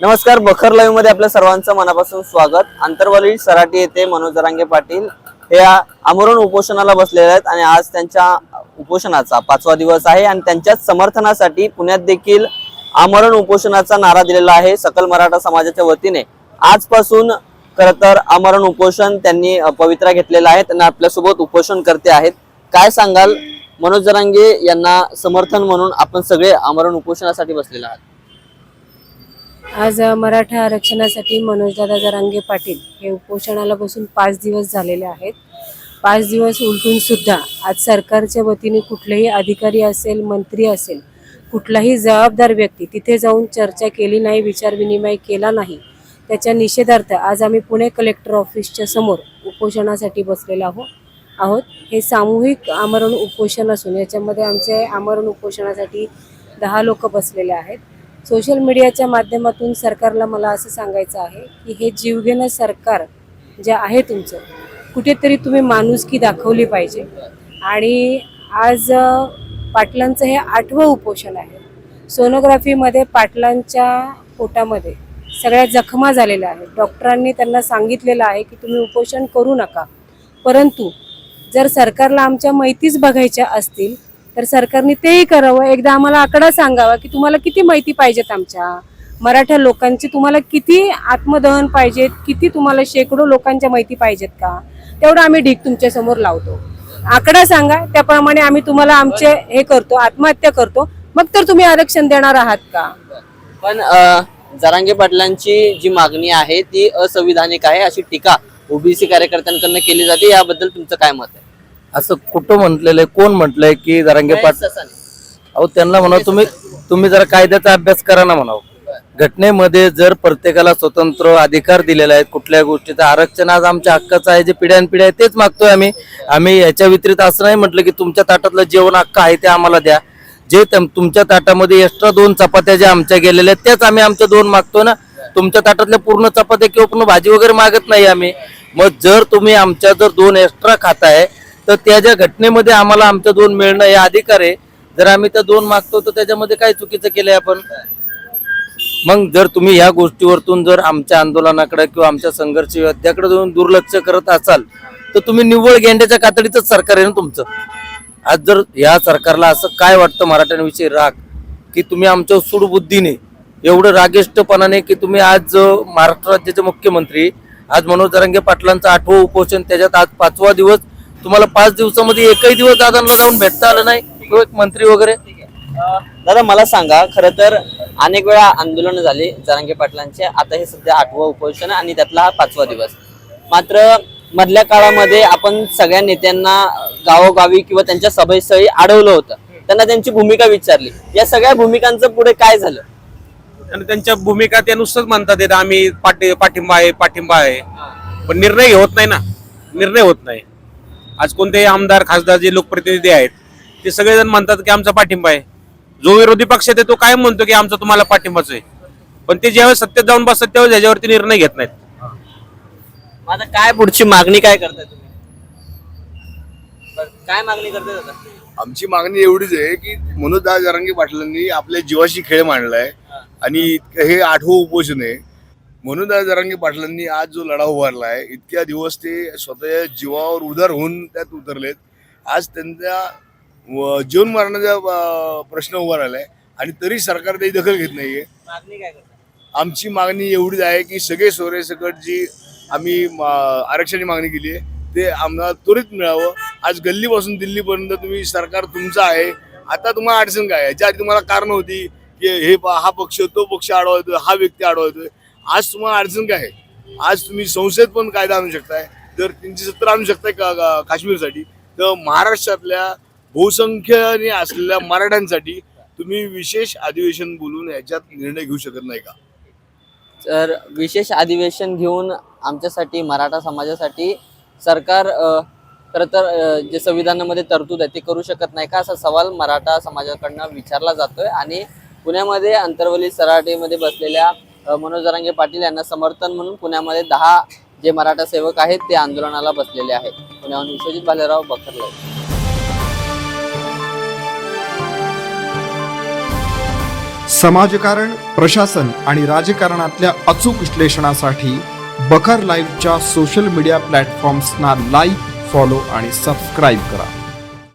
नमस्कार बखर लाईव्हमध्ये आपल्या सर्वांचं मनापासून स्वागत. आंतरवाली सराटी येथे मनोज जरांगे पाटील हे आमरण उपोषणाला बसलेले आहेत आणि आज त्यांच्या उपोषणाचा पाचवा दिवस आहे आणि त्यांच्याच समर्थनासाठी पुण्यात देखील आमरण उपोषणाचा नारा दिलेला आहे सकल मराठा समाजाच्या वतीने. आजपासून खर तर आमरण उपोषण त्यांनी पवित्रा घेतलेला आहे. त्यांना आपल्यासोबत उपोषण करते आहेत. काय सांगाल? मनोज जरांगे यांना समर्थन म्हणून आपण सगळे आमरण उपोषणासाठी बसलेले आहात. आज मराठा आरक्षणासाठी मनोजदादा जरांगे पाटील हे उपोषणाला बसून पाच दिवस झालेले आहेत. पाच दिवस उलटून सुद्धा आज सरकारच्या वतीने कुठलेही अधिकारी असेल मंत्री असेल कुठलाही जबाबदार व्यक्ती तिथे जाऊन चर्चा केली नाही विचारविनिमय केला नाही. त्याच्या निषेधार्थ आज आम्ही पुणे कलेक्टर ऑफिसच्या समोर उपोषणासाठी बसलेलो आहोत आहोत. हे सामूहिक आमरण उपोषण असून याच्यामध्ये आमचे आमरण उपोषणासाठी दहा लोक बसलेले आहेत. सोशल मीडियाच्या माध्यमातून सरकारला मला असं सांगायचं आहे की हे जीवघेणं सरकार जे आहे तुमचं कुठेतरी तुम्ही माणुसकी दाखवली पाहिजे. आणि आज पाटलांचं हे आठवं उपोषण आहे. सोनोग्राफीमध्ये पाटलांच्या पोटामध्ये सगळ्या जखमा झालेल्या आहेत. डॉक्टरांनी त्यांना सांगितलेलं आहे की तुम्ही उपोषण करू नका. परंतु जर सरकारला आमच्या माहितीच बघायच्या असतील तर सरकारने तेही करावं. एकदा आम्हाला आकडा सांगावा की तुम्हाला किती माहिती पाहिजेत आमच्या? मराठा लोकांची तुम्हाला किती आत्मदहन पाहिजेत? किती तुम्हाला शेकडो लोकांच्या माहिती पाहिजेत का? तेवढं आम्ही ढीक तुमच्यासमोर लावतो. आकडा सांगा त्याप्रमाणे आम्ही तुम्हाला आमचे हे करतो आत्महत्या करतो. मग तर तुम्ही आरक्षण देणार आहात का? पण जरांगे पाटलांची जी मागणी आहे ती असंविधानिक आहे अशी टीका ओबीसी कार्यकर्त्यांकडून केली जाते. याबद्दल तुमचं काय मत आहे? असं कुठं म्हटलेलं आहे कोण म्हटलंय की जरांगे पाट. अहो त्यांना म्हणा तुम्ही तुम्ही जरा कायद्याचा अभ्यास करा ना म्हणावं. घटनेमध्ये जर प्रत्येकाला स्वतंत्र अधिकार दिलेला आहे कुठल्या गोष्टीचा आरक्षण आज आमच्या हक्काचं आहे जे पिढ्यानपिढ्या आहे तेच मागतोय आम्ही. आम्ही याच्या व्यतिरिक्त असं नाही म्हटलं की तुमच्या ताटातलं जेवण हक्क आहे ते आम्हाला द्या. जे तम- तुमच्या ताटामध्ये एक्स्ट्रा दोन चपात्या ज्या आमच्या गेलेल्या आहेत त्याच आम्ही आमच्या दोन मागतो ना. तुमच्या ताटातल्या पूर्ण चपात्या किंवा पूर्ण भाजी वगैरे मागत नाही आम्ही. मग जर तुम्ही आमच्या जर दोन एक्स्ट्रा खाताय तर त्या ज्या घटनेमध्ये आम्हाला आमचं दोन मिळणं हे अधिकार आहे. जर आम्ही त्या दोन मागतो तर त्याच्यामध्ये काय चुकीचं केलंय आपण? मग जर तुम्ही ह्या गोष्टीवरतून जर आमच्या आंदोलनाकडे किंवा आमच्या संघर्ष योद्ध्याकडे जाऊन दुर्लक्ष करत असाल तर तुम्ही निव्वळ गेंड्याच्या कातडीच सरकार आहे ना तुमचं. आज जर या सरकारला असं काय वाटतं मराठ्यांविषयी राग की तुम्ही आमच्या सुडबुद्धीने एवढं रागेष्टपणाने की तुम्ही आज महाराष्ट्र राज्याचे मुख्यमंत्री आज मनोज दरंगे पाटलांचं आठवं उपोषण त्याच्यात आज पाचवा दिवस तुम्हाला पाच दिवसामध्ये एकही दिवस दादांना जाऊन भेटता आलं नाही. किंवा एक मंत्री वगैरे. दादा मला सांगा खर तर अनेक वेळा आंदोलन झाली जरांगे पाटलांचे. आता हे सध्या आठवं उपोषण आणि त्यातला हा पाचवा दिवस. मात्र मधल्या काळामध्ये आपण सगळ्या नेत्यांना गावोगावी किंवा त्यांच्या सभेस्थळी अडवलं होतं. त्यांना त्यांची भूमिका विचारली. या सगळ्या भूमिकांचं पुढे काय झालं? आणि त्यांच्या भूमिका ते नुसतंच म्हणतात येत आम्ही पाठी पाठिंबा आहे पाठिंबा आहे. पण निर्णय होत नाही ना. निर्णय होत नाही. आज कोणतेही आमदार खासदार जे लोकप्रतिनिधी आहेत ते सगळेजण म्हणतात की आमचा पाठिंबा आहे. जो विरोधी पक्ष आहे तो कायम म्हणतो की आमचा तुम्हाला पाठिंबाच आहे. पण ते ज्यावेळेस सत्तेत जाऊन बसतात त्यावेळेस याच्यावरती निर्णय घेत नाहीत. आता काय पुढची मागणी काय करताय तुम्ही? बरं, काय मागणी करताय दादा आमची मागणी एवढीच आहे की मनोजदास जरांगे पाटलांनी आपल्या जीवाशी खेळ मांडलाय आणि इतकं हे आठवं उपोषण आहे. मनोजदास जरांगे पाटलांनी आज जो लढा उभारलाय इतक्या दिवस ते स्वतः जीवावर उदार होऊन त्यात उतरलेत. आज त्यांच्या व- जीवन मरणाचा अं, प्रश्न उभा राहिलाय. आणि तरी सरकार त्याची दखल घेत नाहीये. आमची मागणी एवढीच आहे की सगळे सोरे सकट जी आम्ही आरक्षणाची मागणी केली आहे ते आम्हाला त्वरित मिळावं. आज गल्लीपासून दिल्लीपर्यंत तुम्ही सरकार तुमचं आहे. आता तुम्हाला अडचण काय आहे? ज्या आधी तुम्हाला कारण होती की हे हा पक्ष तो पक्ष आडवतोय हा व्यक्ती आडवतोय आज तुम्हाला अडचण काय आहे? आज तुम्ही संसदेत पण कायदा आणू शकताय. जर तीनशे सत्तर आणू शकताय का काश्मीरसाठी तर महाराष्ट्रातल्या बहुसंख्याने असलेल्या मराठ्यांसाठी तुम्ही विशेष अधिवेशन बोलून याच्यात निर्णय घेऊ शकत नाही का? तर विशेष अधिवेशन घेऊन आमच्यासाठी मराठा समाजासाठी सरकार खरं तर जे संविधानामध्ये तरतूद आहे ते करू शकत नाही का? असा सवाल मराठा समाजाकडनं विचारला जातोय. आणि पुण्यामध्ये अंतरवली सराटेमध्ये बसलेल्या मनोज जरांगे पाटील यांना समर्थन म्हणून पुण्यामध्ये दहा जे मराठा सेवक आहेत ते आंदोलनाला बसलेले आहेत. पुण्याहून विश्वजित भालेराव बखरले. समाजकारण प्रशासन आणि राजकारणातल्या अचूक विश्लेषणासाठी बखर लाईव्हच्या सोशल मीडिया प्लॅटफॉर्म्सना लाईक फॉलो आणि सबस्क्राईब करा.